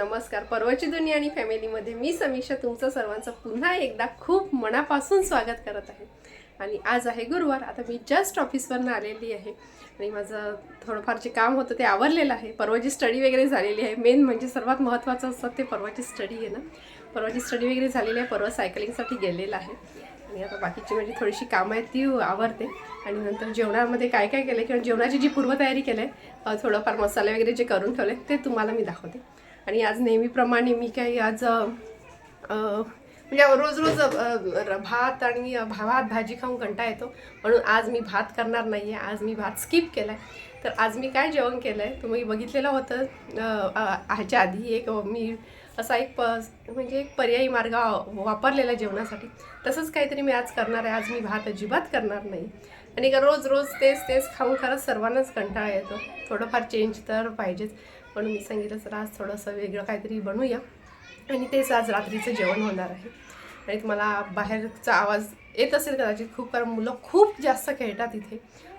नमस्कार. पर्वची दुनिया आणि फॅमिलीमध्ये मी समीक्षा तुमचं सर्वांचं पुन्हा एकदा खूप मनापासून स्वागत करत आहे. आणि आज आहे गुरुवार. आता मी जस्ट ऑफिसवरनं आलेली आहे. आणि माझं थोडंफार जे काम होतं ते आवरलेलं आहे. परवाची स्टडी वगैरे झालेली आहे. मेन म्हणजे सर्वात महत्त्वाचं असतं ते परवाची स्टडी आहे ना. परवाची स्टडी वगैरे झालेली आहे. परवा सायकलिंगसाठी गेलेलं आहे. आणि आता बाकीची माझी थोडीशी कामं आहेत ती आवरते. आणि नंतर जेवणामध्ये काय काय केलं किंवा जेवणाची जी पूर्वतयारी केली आहे थोडंफार मसाले वगैरे जे करून ठेवले ते तुम्हाला मी दाखवते. आणि आज नेहमीप्रमाणे मी काही आज म्हणजे रोज रोज भात आणि भा- भात भाजी खाऊन कंटा येतो. म्हणून आज मी भात करणार नाही आहे आज मी भात स्किप केला आहे तर आज मी काय जेवण केलं आहे तुम्ही बघितलेलं होतं. ह्याच्या आधी एक मी असा एक प म्हणजे एक पर्यायी मार्ग वापरलेला जेवणासाठी. तसंच काहीतरी मी आज करणार आहे. आज मी भात अजिबात करणार नाही. आणि का रोज रोज तेच तेच खाऊन खरंच सर्वांनाच कंटाळा येतो. थोडंफार चेंज तर पाहिजेच. म्हणून मी सांगितलं सर आज थोडंसं वेगळं काहीतरी बनवूया आणि तेच आज रात्रीचं जेवण होणार आहे. आणि तुम्हाला बाहेरचा आवाज येत असेल कदाचित खूप कारण मुलं खूप जास्त खेळतात इथे.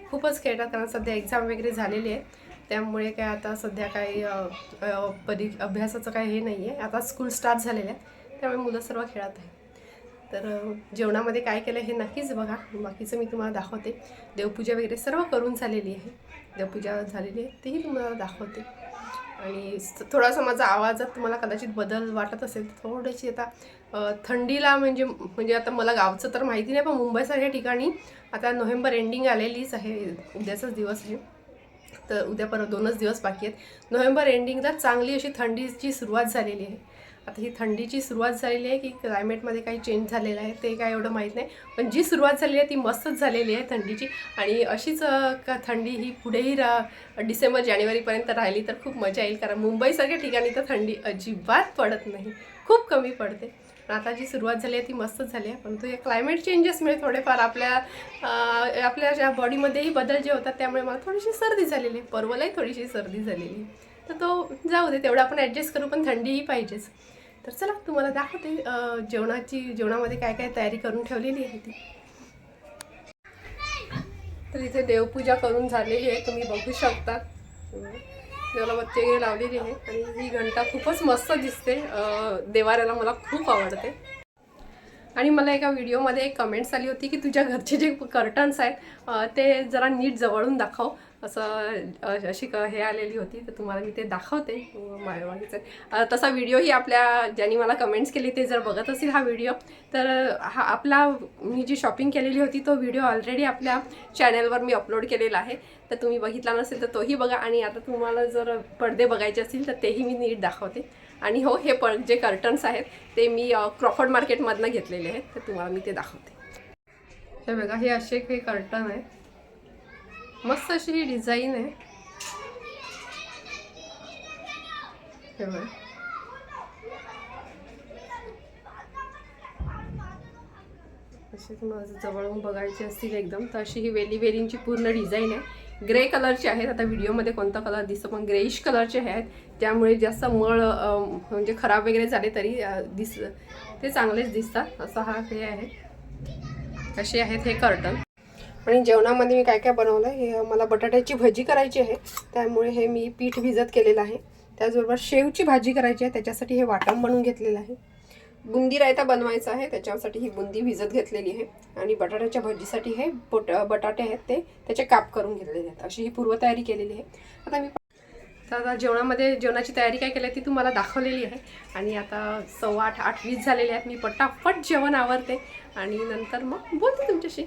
खूपच खेळतात कारण सध्या एक्झाम वगैरे झालेली आहे त्यामुळे काय आता सध्या काही परी अभ्यासाचं काही हे नाही आहे आता स्कूल स्टार्ट झालेलं आहे त्यामुळे मुलं सर्व खेळत आहे तर जेवणामध्ये काय केलं हे नक्कीच बघा. बाकीचं मी तुम्हाला दाखवते. देवपूजा वगैरे सर्व करून झालेली आहे. देवपूजा झालेली आहे तेही तुम्हाला दाखवते. आणि थोडासा माझा आवाजात तुम्हाला कदाचित बदल वाटत असेल थोडीशी आता थंडीला म्हणजे म्हणजे आता मला गावचं तर माहिती नाही पण मुंबईसारख्या ठिकाणी आता नोव्हेंबर एंडिंग आलेलीच आहे. उद्याचाच दिवस आहे. तर उद्या परत दोनच दिवस बाकी आहेत. नोव्हेंबर एंडिंगला चांगली अशी थंडीची सुरुवात झालेली आहे. आता ही थंडीची सुरुवात झालेली आहे की क्लायमेटमध्ये काही चेंज झालेलं आहे ते काय एवढं माहीत नाही. पण जी सुरुवात झालेली आहे ती मस्तच झालेली आहे थंडीची. आणि अशीच का थंडी ही पुढेही रा डिसेंबर जानेवारीपर्यंत राहिली तर खूप मजा येईल. कारण मुंबईसारख्या ठिकाणी तर थंडी अजिबात पडत नाही. खूप कमी पडते. पण आता जी सुरुवात झाली आहे ती मस्तच झाली आहे. परंतु हे क्लायमेट चेंजेसमुळे थोडेफार आपल्या आपल्या ज्या बॉडीमध्येही बदल जे होतात त्यामुळे मला थोडीशी सर्दी झालेली आहे. परवलाही थोडीशी सर्दी झालेली आहे. तर तो जाऊ दे तेवढं आपण ॲडजस्ट करू पण थंडीही पाहिजेच. तर चला तुम्हाला दाखवते जेवणाची जेवणामध्ये काय काय तयारी करून ठेवलेली आहे ती. तर इथे देवपूजा करून झालेली आहे तुम्ही बघू शकता. देवाला बत्ती वगैरे लावलेली आहे आणि ही घंटा खूपच मस्त दिसते. देवाऱ्याला मला खूप आवडते. आणि मला एका व्हिडिओमध्ये एक कमेंट्स आली होती की तुझ्या घरचे जे कर्टन्स आहेत ते जरा नीट जवळून दाखव. असं अशी क हे आलेली होती तर तुम्हाला मी ते दाखवते. हो, माझ्या तसा व्हिडिओही आपल्या ज्यांनी मला कमेंट्स केली ते जर बघत असतील हा व्हिडिओ तर हा आपला मी जी शॉपिंग केलेली होती तो व्हिडिओ ऑलरेडी आपल्या चॅनलवर मी अपलोड केलेला आहे. तर तुम्ही बघितला नसेल तर तोही बघा. आणि आता तुम्हाला जर पडदे बघायचे असतील तर तेही मी नीट दाखवते. आणि हो हे पण जे कर्टन्स आहेत ते मी क्रॉफर्ड मार्केटमधनं घेतलेले आहेत. तर तुम्हाला मी ते दाखवते. हे बघा हे असे काही कर्टन आहे मस्त अशी ही डिझाईन आहे. हे बघा. असे तुम्हाला जवळून बघायची असतील एकदम तर अशी ही वेली वेलींची पूर्ण डिझाईन आहे. ग्रे कलरचे आहेत. आता व्हिडिओमध्ये कोणता कलर दिसतो पण ग्रेइश कलरचे आहेत. त्यामुळे जास्त मळ म्हणजे खराब वगैरे झाले तरी दिस ते चांगलेच दिसतात. असं हा हे आहे. असे आहेत हे कर्टन. आणि जेवणामध्ये मी काय काय बनवलं हे मला बटाट्याची भजी करायची आहे. त्यामुळे हे मी पीठ भिजत केलेलं आहे. त्याचबरोबर शेवची भाजी करायची आहे. त्याच्यासाठी हे वाटण बनवून घेतलेलं आहे. बुंदी रायता बनवायचा आहे त्याच्यासाठी ही बुंदी भिजत घेतलेली आहे. आणि बटाट्याच्या भजीसाठी हे बोट बटाटे आहेत ते त्याचे काप करून घेतलेले आहेत. अशी ही पूर्वतयारी केलेली आहे. आता मी तर आता जेवणामध्ये जेवणाची तयारी काय केली आहे ती तुम्हाला दाखवलेली आहे. आणि आता सव्वा आठ आठ वीस झालेले आहेत. मी पटापट जेवण आवरते. आणि नंतर मग बोलते तुमच्याशी.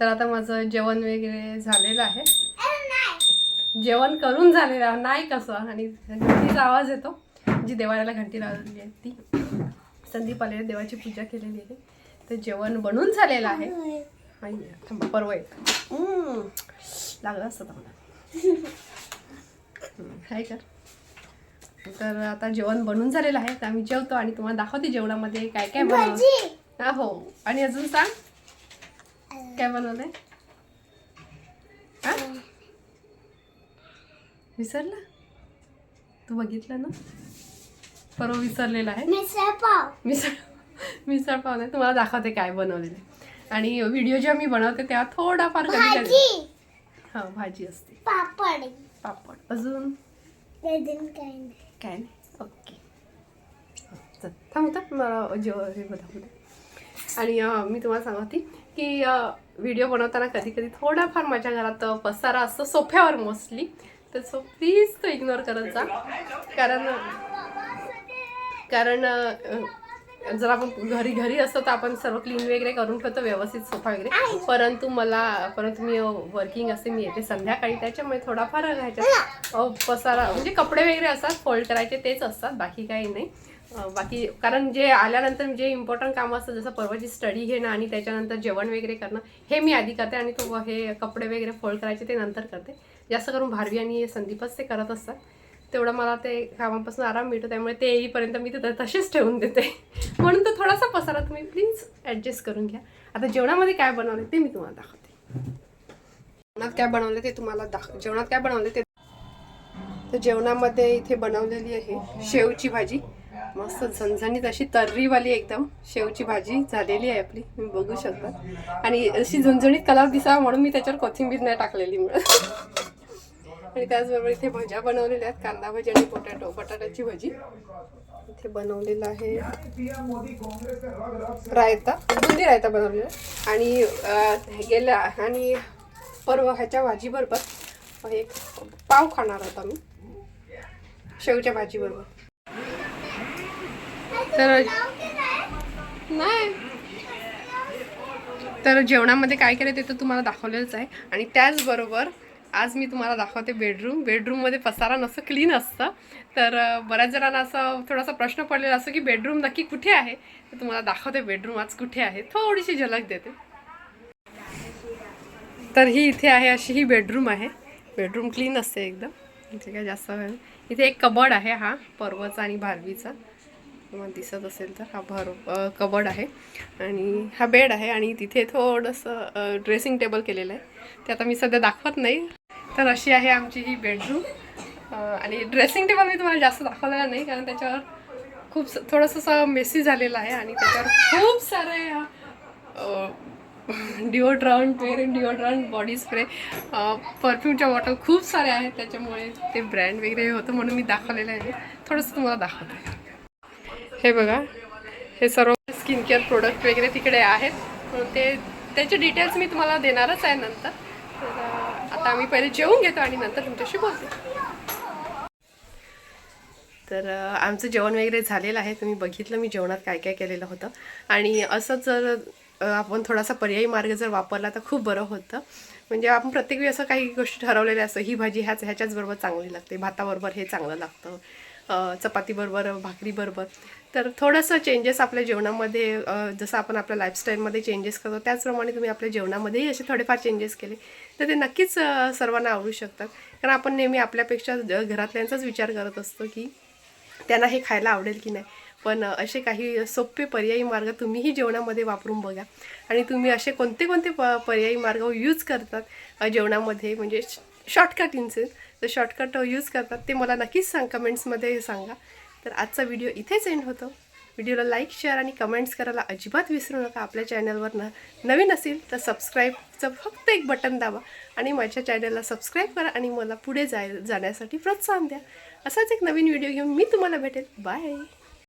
तर आता माझं जेवण वगैरे झालेलं आहे. जेवण करून झालेलं नाही कसं. आणि घंटीचा आवाज येतो. जी देवाला घंटी लावलेली आहे ती. संदीप आले देवाची पूजा केलेली आहे. तर जेवण बनून झालेलं आहे. थांबा परवा येत. लागलं असतं मला. हाय कर. तर आता जेवण बनून झालेलं आहे. तर आम्ही जेवतो आणि तुम्हाला दाखवते जेवणामध्ये काय काय बनवलं. हा हो. आणि अजून सांग. काय बनवलंय? हा? विसरला? तू बघितलं ना? परवा विसरलेला आहे. मिसळ पाव. मिसळ मिसळ पाव नाही तुम्हाला दाखवते काय बनवलेलं आहे. आणि व्हिडिओ जेव्हा मी बनवते तेव्हा थोडाफार कधी कधी भाजी हा भाजी असते. पापड. पापड. अजून? अजून काही नाही. काय नाही. ओके. चल थांब होता मला जेव हे दाखवू दे. आणि अं, मी तुम्हाला सांगत होती की व्हिडिओ बनवताना कधी कधी थोडाफार माझ्या घरात पसारा असतो सोफ्यावर मोस्टली. तर सो प्लीज तो इग्नोर करत जा. कारण कारण जर आपण घरी घरी असतो तर आपण सर्व क्लीन वगैरे करून ठेवतो व्यवस्थित सोफा वगैरे. परंतु मला परंतु मी वर्किंग असते मी येते संध्याकाळी. त्याच्यामुळे थोडाफार ह्याच्यात पसारा म्हणजे कपडे वगैरे असतात फोल्ड करायचे तेच असतात बाकी काही नाही. बाकी कारण जे आल्यानंतर जे इम्पॉर्टंट कामं असतं जसं परवाची स्टडी घेणं आणि त्याच्यानंतर जेवण वगैरे करणं हे मी आधी करते आणि तो हे कपडे वगैरे फोल्ड करायचे ते नंतर करते. जास्त करून भारवी आणि संदीपच ते करत असतात. तेवढं मला ते कामापासून आराम मिळतो त्यामुळे ते येईपर्यंत मी ते तसेच ठेवून देते. म्हणून तो थोडासा पसारा तुम्ही प्लीज ॲडजस्ट करून घ्या. आता जेवणामध्ये काय बनवले ते मी तुम्हाला दाखवते. जेवणात काय बनवले ते तुम्हाला दाख जेवणात काय बनवले ते तर जेवणामध्ये इथे बनवलेली आहे शेवची भाजी. मस्त झणझणीत अशी तर्रीवाली एकदम शेवची भाजी झालेली आहे आपली तुम्ही बघू शकता. आणि अशी झणझणीत कलर दिसावा म्हणून मी त्याच्यावर कोथिंबीर नाही टाकलेली मिळत आणि त्याचबरोबर इथे भज्या बनवलेल्या आहेत. कांदा भजी आणि पोटॅटो बटाट्याची भजी. इथे बनवलेलं आहे रायता बुंदी रायता बनवलेला आहे. आणि गेल्या आणि परवा ह्याच्या भाजीबरोबर एक पाव खाणार होता मी शेवच्या भाजीबरोबर. तर नाही. तर जेवणामध्ये काय केलं ते तर तुम्हाला दाखवलेलंच आहे. आणि त्याचबरोबर आज मी तुम्हाला दाखवते बेडरूम बेडरूममध्ये पसारा नसं क्लीन असतं. तर बऱ्याच जणांना असं थोडासा प्रश्न पडलेला असतो की बेडरूम नक्की कुठे आहे? तर तुम्हाला दाखवते बेडरूम आज कुठे आहे. थोडीशी झलक देते. तर ही इथे आहे अशी ही बेडरूम आहे. बेडरूम क्लीन असते एकदम. इथे काय जास्त इथे एक कबड आहे हा पर्वचा आणि भारवीचा तुम्हाला दिसत असेल तर हा भर कबड आहे. आणि हा बेड आहे आणि तिथे थोडंसं ड्रेसिंग टेबल केलेलं आहे. ते आता मी सध्या दाखवत नाही. तर अशी आहे आमची ही बेडरूम आणि ड्रेसिंग टेबल मी तुम्हाला जास्त दाखवलेला नाही कारण त्याच्यावर खूप स- थोडंसं असं मेसी झालेलं आहे आणि त्याच्यावर खूप सारे डिओड्रंट वगैरे डिओड्रंट बॉडी स्प्रे परफ्यूमच्या बॉटल खूप सारे आहेत. त्याच्यामुळे ते ब्रँड वगैरे होतं म्हणून मी दाखवलेलं आहे. थोडंसं तुम्हाला दाखवते. हे बघा हे सर्व स्किन केअर प्रोडक्ट वगैरे तिकडे आहेत. ते त्याचे डिटेल्स मी तुम्हाला देणारच आहे नंतर. आता आम्ही पहिले जेवून घेतो आणि नंतर तुमच्याशी बोलते. तर आमचं जेवण वगैरे झालेलं आहे. तुम्ही बघितलं मी जेवणात काय काय केलेलं होतं. आणि असंच जर आपण थोडासा पर्यायी मार्ग जर वापरला तर खूप बरं होतं. म्हणजे आपण प्रत्येक वेळी असं काही गोष्टी ठरवलेल्या असतं ही भाजी ह्याच ह्याच्याच बरोबर चांगली लागते. भाताबरोबर हे चांगलं लागतं. चपातीबरोबर भाकरीबरोबर. तर थोडंसं चेंजेस आपल्या जेवणामध्ये जसं आपण आपल्या लाईफस्टाईलमध्ये चेंजेस करतो त्याचप्रमाणे तुम्ही आपल्या जेवणामध्येही असे थोडेफार चेंजेस केले तर ते नक्कीच सर्वांना आवडू शकतात. कारण आपण नेहमी आपल्यापेक्षा घरातल्यांचाच विचार करत असतो की त्यांना हे खायला आवडेल की नाही. पण असे काही सोपे पर्यायी मार्ग तुम्हीही जेवणामध्ये वापरून बघा. आणि तुम्ही असे कोणते कोणते प पर्यायी मार्ग यूज करतात जेवणामध्ये? म्हणजे शॉर्टकट इन्सेन्स जर शॉर्टकट यूज करतात ते मला नक्कीच सांग कमेंट्समध्ये सांगा. तर आजचा व्हिडिओ इथेच एंड होतो. व्हिडिओला लाईक शेअर आणि कमेंट्स करायला अजिबात विसरू नका. आपल्या चॅनलवर न नवीन असेल तर सबस्क्राईबचं फक्त एक बटन दाबा आणि माझ्या चॅनलला सबस्क्राईब करा आणि मला पुढे जाय जाण्यासाठी प्रोत्साहन द्या. असाच एक नवीन व्हिडिओ घेऊन मी तुम्हाला भेटेल. बाय